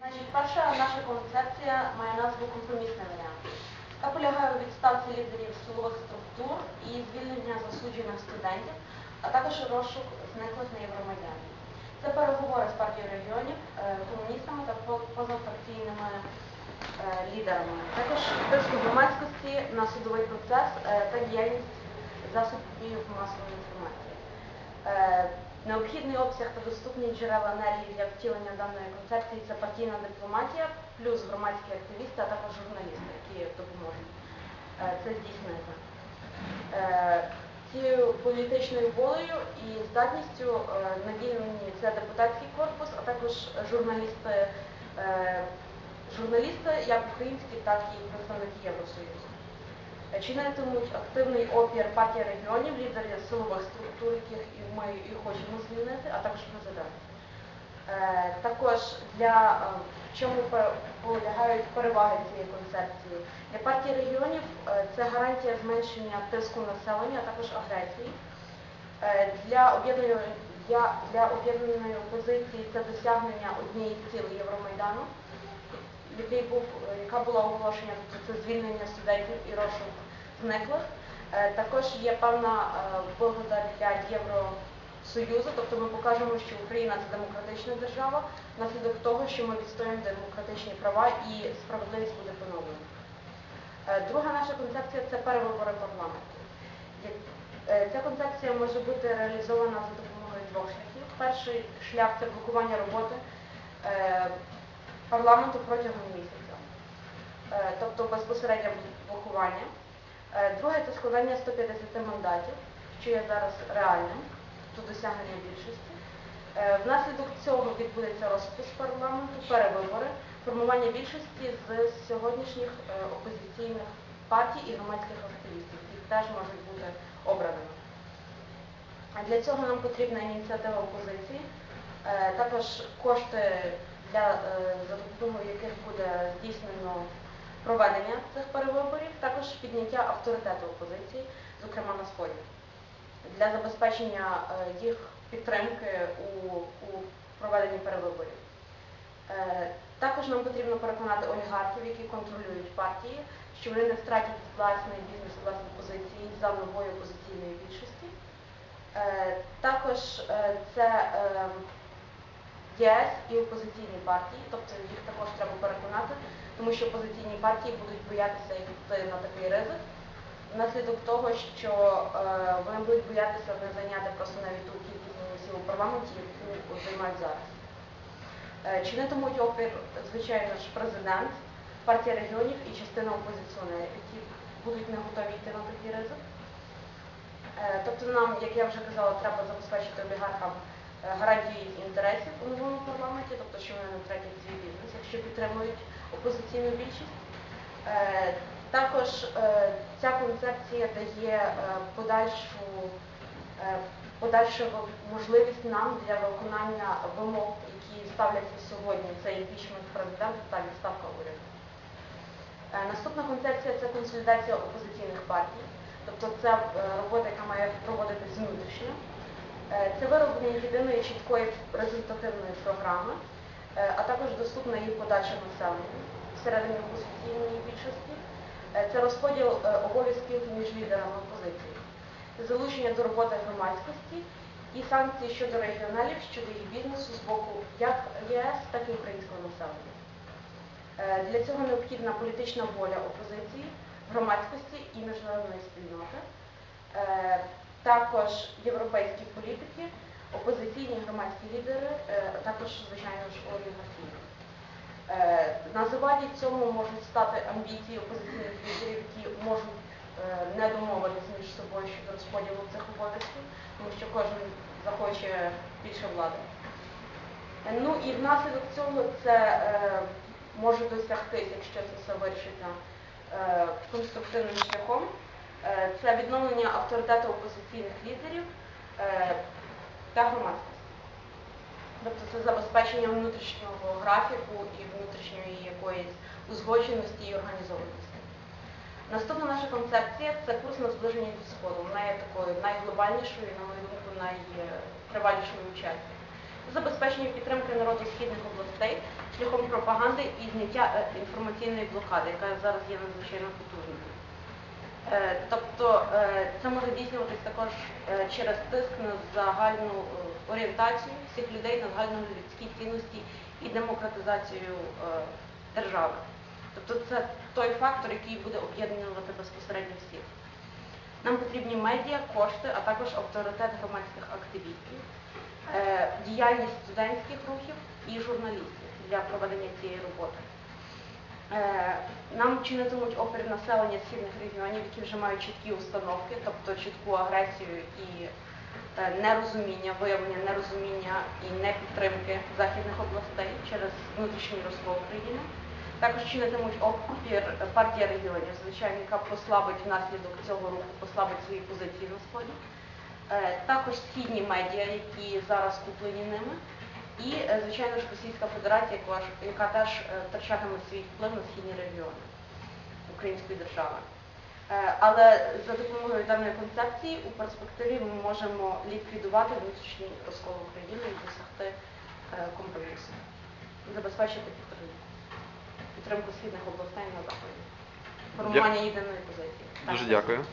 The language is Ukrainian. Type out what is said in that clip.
Значить, перша наша концепція має назву компромісний варіант. Та полягає у відставці лідерів силових структур і звільнення засуджених студентів, а також розшук зниклих неєвромайданів. Це переговори з партією регіонів, е, комуністами та позапартійними е, лідерами. Також тиск громадськості на судовий процес е, та діяльність засобів масової інформації. Необхідний обсяг та доступні джерела енергії для втілення даної концепції це партійна дипломатія, плюс громадські активісти, а також журналісти, які допоможуть е, це здійснити. Е, Цією політичною волею і здатністю е, наділені це депутатський корпус, а також журналісти, журналісти як українські, так і представники Євросоюзу. Чинитимуть активний опір партії регіонів, лідери силових структур, яких ми і хочемо звільнити, а також президент. Е, Також для е, в чому полягають переваги цієї концепції? Для партії регіонів е, це гарантія зменшення тиску населення, а також агресії. Для об'єднаної для, для опозиції це досягнення однієї з цілей Євромайдану який був, е, яка була оголошена, тобто це звільнення студентів і розшук зниклих. Е, Також є певна е, вигода для Євросоюзу, тобто ми покажемо, що Україна це демократична держава, внаслідок того, що ми відстоюємо демократичні права і справедливість буде поновлена. Друга наша концепція це перевибори парламенту. Ця концепція може бути реалізована за допомогою двох шляхів. Перший шлях це блокування роботи парламенту протягом місяця, Е, тобто безпосереднє блокування. Е, Друге це складання 150 мандатів, що є зараз реальним, тобто досягнення більшості. Е, Внаслідок цього відбудеться розпис парламенту, перевибори, формування більшості з сьогоднішніх опозиційних партій і громадських активістів, які теж можуть бути обраними. Для цього нам потрібна ініціатива опозиції, також кошти, для, е, за допомогою яких буде здійснено проведення цих перевиборів, також підняття авторитету опозиції, зокрема на сході, для забезпечення е, їх підтримки у, у проведенні перевиборів. Е, Також нам потрібно переконати олігархів, які контролюють партії, що вони не втратять власний бізнес, власні позиції за новою опозиційної більшості. Також це ЄС і опозиційні партії, тобто їх також треба переконати, тому що опозиційні партії будуть боятися йти на такий ризик, внаслідок того, що е, вони будуть боятися не зайняти просто навіть ту кількість голосів у парламенті, яку займають зараз. Е, Чинитимуть опір, звичайно ж, президент, партія регіонів і частина опозиціонерів, які будуть не готові йти на такий ризик. Е, Тобто нам, як я вже казала, треба забезпечити олігархам гарантії їх інтересів у новому парламенті, тобто що вони не втратять свій бізнес, якщо підтримують опозиційну більшість. Е, Також е, ця концепція дає е, подальшу, е, подальшу можливість нам для виконання вимог, які ставляться сьогодні. Це імпічмент президента та відставка уряду. Е, Наступна концепція це консолідація опозиційних партій, тобто це е, робота, яка має проводитись внутрішньо. Е, Це вироблення єдиної чіткої результативної програми, е, а також доступна її подача населенню всередині опозиційної більшості. Е, Це розподіл обов'язків між лідерами опозиції, залучення до роботи громадськості і санкції щодо регіоналів, щодо їх бізнесу з боку як ЄС, так і українського населення. Для цього необхідна політична воля опозиції, громадськості і міжнародної спільноти. Також європейські політики, опозиційні громадські лідери, е, також, звичайно ж, олігархії. Е, На заваді цьому можуть стати амбіції опозиційних лідерів, які можуть е, не домовитися між собою щодо розподілу цих обов'язків, тому що кожен захоче більше влади. Ну і внаслідок цього це може досягтись, якщо це все вирішиться конструктивним шляхом. Е, це відновлення авторитету опозиційних лідерів е, та громадськості. Тобто це забезпечення внутрішнього графіку і внутрішньої якоїсь узгодженості і організованості. Наступна наша концепція це курс на зближення від сходу. Вона є такою найглобальнішою, на мою думку, найтривалішою у часі. забезпечення підтримки народу східних областей шляхом пропаганди і зняття е, інформаційної блокади, яка зараз є надзвичайно потужною. Е, Тобто е, це може здійснюватись також е, через тиск на загальну орієнтацію всіх людей на загальнолюдські цінності і демократизацію держави. Тобто це той фактор, який буде об'єднувати безпосередньо всіх. Нам потрібні медіа, кошти, а також авторитет громадських активістів, діяльність студентських рухів і журналістів для проведення цієї роботи. Е, Нам чинитимуть опір населення східних регіонів, які вже мають чіткі установки, тобто чітку агресію і е, нерозуміння, виявлення нерозуміння і непідтримки західних областей через внутрішній розкол країни. Також чинитимуть опір партія регіонів, звичайно, яка послабить внаслідок цього руху, послабить свої позиції на сході. Е, Також східні медіа, які зараз куплені ними. І, е, звичайно ж, Російська Федерація, яка теж е, втрачатиме свій вплив на східні регіони української держави. Е, Але за допомогою даної концепції у перспективі ми можемо ліквідувати внутрішній розкол України і досягти компромісу, забезпечити підтримку, підтримку східних областей на заході, формування єдиної позиції. Дуже дякую.